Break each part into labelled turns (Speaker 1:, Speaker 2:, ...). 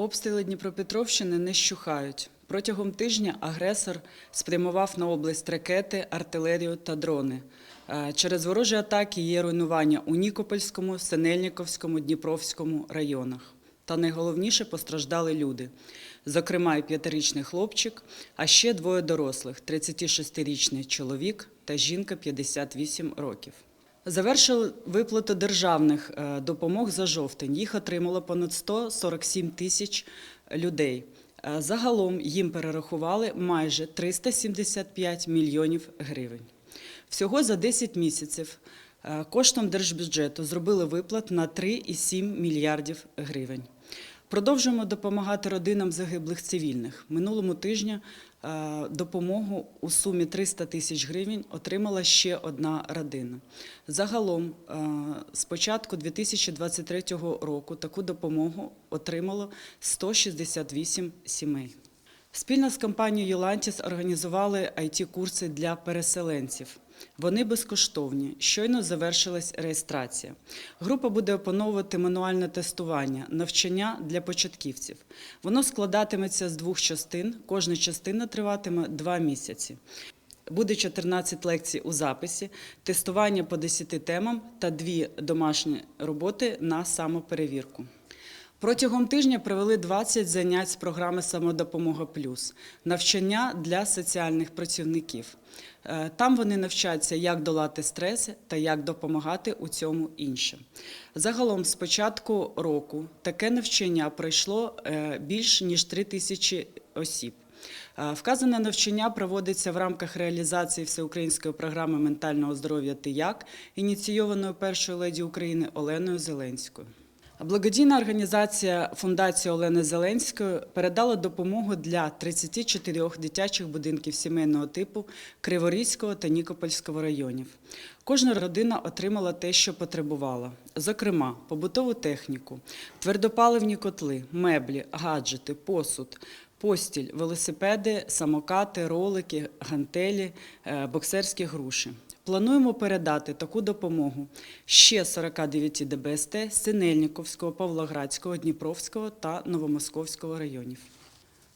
Speaker 1: Обстріли Дніпропетровщини не щухають. Протягом тижня агресор спрямував на область ракети, артилерію та дрони. Е, Через ворожі атаки є руйнування у Нікопольському, Синельниковському, Дніпровському районах. Та найголовніше постраждали люди. Зокрема, і п'ятирічний хлопчик, а ще двоє дорослих: 36-річний чоловік та жінка 58 років. Завершили виплату державних е, допомог за жовтень. Їх отримало понад 147 тисяч людей. Е, Загалом їм перерахували майже 375 мільйонів гривень. Всього за 10 місяців е, коштом держбюджету зробили виплат на 3,7 мільярдів гривень. Продовжуємо допомагати родинам загиблих цивільних. Минулому тижня е, допомогу у сумі 300 тисяч гривень отримала ще одна родина. Загалом, е, з початку 2023 року таку допомогу отримало 168 сімей. Спільно з компанією Єлантіс організували it курси для переселенців. Вони безкоштовні. Щойно завершилась реєстрація. Група буде опановувати мануальне тестування, навчання для початківців. Воно складатиметься з двох частин. Кожна частина триватиме два місяці. Буде 14 лекцій у записі, тестування по 10 темам та дві домашні роботи на самоперевірку. Протягом тижня провели 20 занять з програми Самодопомога Плюс навчання для соціальних працівників. Е, Там вони навчаться, як долати стреси та як допомагати у цьому іншим. Загалом, з початку року таке навчання пройшло е, більш ніж 3 тисячі осіб. Е, Вказане навчання проводиться в рамках реалізації всеукраїнської програми ментального здоров'я «Ти як», ініційованої першою леді України Оленою Зеленською. Благодійна організація Фундація Олени Зеленської передала допомогу для 34 дитячих будинків сімейного типу Криворізького та Нікопольського районів. Кожна родина отримала те, що потребувала. Зокрема, побутову техніку, твердопаливні котли, меблі, гаджети, посуд, постіль, велосипеди, самокати, ролики, гантелі, е, боксерські груші. Плануємо передати таку допомогу ще 49 ДБСТ Синельниковського, Павлоградського, Дніпровського та Новомосковського районів.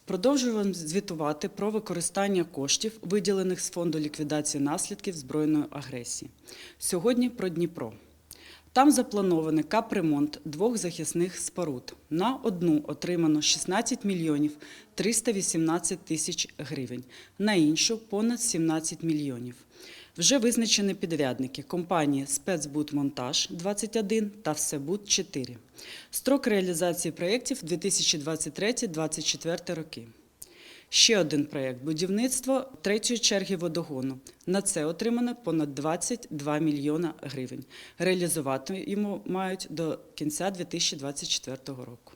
Speaker 1: Продовжуємо звітувати про використання коштів, виділених з фонду ліквідації наслідків збройної агресії. Сьогодні про Дніпро. Там запланований капремонт двох захисних споруд. На одну отримано 16 мільйонів 318 тисяч гривень, на іншу понад 17 мільйонів. Вже визначені підрядники компанії Спецбудмонтаж 21 та Всебуд 4. Строк реалізації проєктів 2023-2024 роки. Ще один проєкт будівництво третьої черги водогону. На це отримано понад 22 мільйона гривень. Реалізувати йому мають до кінця 2024 року.